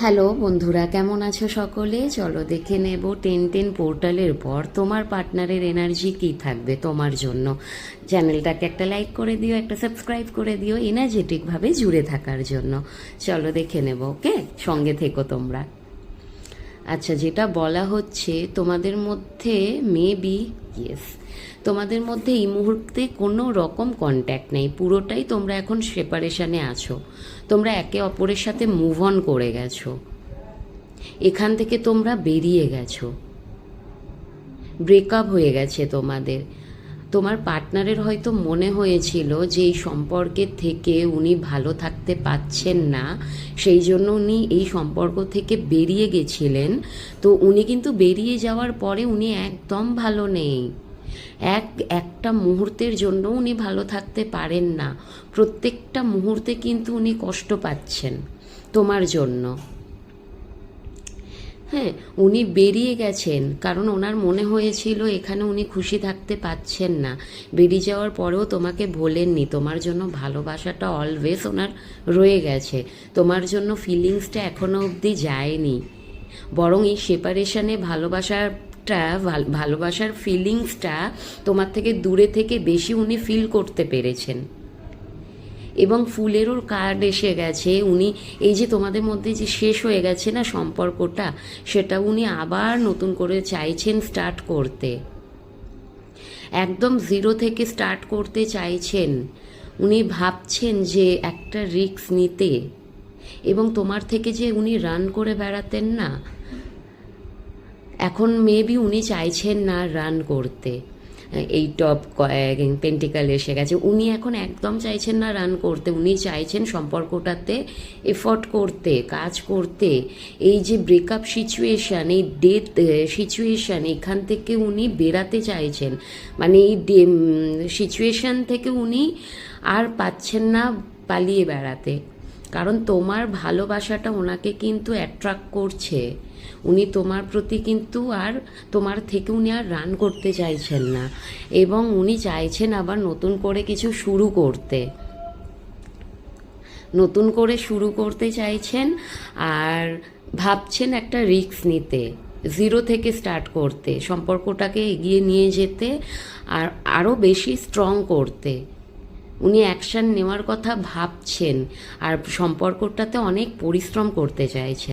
Hello বন্ধুরা, কেমন আছো সকলে? চলো দেখে নেব টেন টেন পোর্টালের পর তোমার পার্টনারের এনার্জি কি থাকবে তোমার জন্য। চ্যানেলটাকে একটা লাইক করে দিও, একটা সাবস্ক্রাইব করে দিও এনার্জেটিকভাবে জুড়ে থাকার জন্য। চলো দেখে নেব, ওকে? সঙ্গে থেকো তোমরা। আচ্ছা যেটা বলা হচ্ছে, তোমাদের মধ্যে মেবি ইয়েস তোমাদের মধ্যে এই মুহূর্তে কোনো রকম কন্ট্যাক্ট নেই। পুরোটাই তোমরা এখন সেপারেশানে আছো। তোমরা একে অপরের সাথে মুভ অন করে গেছো। এখান থেকে তোমরা বেরিয়ে গেছো। ব্রেকআপ হয়ে গেছে তোমাদের। তোমার পার্টনারের হয়তো মনে হয়েছিল যে এই সম্পর্কের থেকে উনি ভালো থাকতে পাচ্ছেন না, সেই জন্য উনি এই সম্পর্ক থেকে বেরিয়ে গেছিলেন। তো উনি কিন্তু বেরিয়ে যাওয়ার পরে উনি একদম ভালো নেই। এক, একটা মুহূর্তের জন্য উনি ভালো থাকতে পারেন না। প্রত্যেকটা মুহূর্তে কিন্তু উনি কষ্ট পাচ্ছেন তোমার জন্য। হ্যাঁ উনি বেরিয়ে গেছেন। কারণ ওনার মনে হয়েছিল এখানে উনি খুশি থাকতে পাচ্ছেন না। বেরিয়ে যাওয়ার পরেও তোমাকে বলেননি। তোমার জন্য ভালোবাসাটা অলওয়েজ ওনার রয়ে গেছে। তোমার জন্য ফিলিংসটা এখনও অবধি যায়নি। বরং এই সেপারেশনে ভালোবাসাটা, ভাল- ভালোবাসার ফিলিংসটা তোমার থেকে দূরে থেকে বেশি উনি ফিল করতে পেরেছেন। এবং ফুলেরও কার্ড এসে গেছে। উনি, এই যে তোমাদের মধ্যে যে শেষ হয়ে গেছে না সম্পর্কটা, সেটা উনি আবার নতুন করে চাইছেন স্টার্ট করতে। একদম জিরো থেকে স্টার্ট করতে চাইছেন। উনি ভাবছেন যে একটা রিস্ক নিতে। এবং তোমার থেকে যে উনি রান করে বেড়াতেন না, এখন মেবি উনি চাইছেন না রান করতে। এই টপ পেন্টিকাল এসে গেছে। উনি এখন একদম চাইছেন না রান করতে, উনি চাইছেন সম্পর্কটাতে এফর্ট করতে, কাজ করতে। এই যে ব্রেকআপ সিচুয়েশান এই ডেথ সিচুয়েশান এখান থেকে উনি বেরাতে চাইছেন। মানে এই সিচুয়েশান থেকে উনি আর পাচ্ছেন না পালিয়ে বেড়াতে। কারণ তোমার ভালোবাসাটা ওনাকে কিন্তু অ্যাট্রাক্ট করছে। উনি তোমার প্রতি কিন্তু আর তোমার থেকে উনি আর রান করতে চাইছেন না। এবং উনি চাইছেন আবার নতুন করে কিছু শুরু করতে। নতুন করে শুরু করতে চাইছেন আর ভাবছেন একটা রিস্ক নিতে জিরো থেকে স্টার্ট করতে, সম্পর্কটাকে এগিয়ে নিয়ে যেতে আর আরও বেশি স্ট্রং করতে। উনি অ্যাকশান নেওয়ার কথা ভাবছেন আর সম্পর্কটাতে অনেক পরিশ্রম করতে চাইছেন।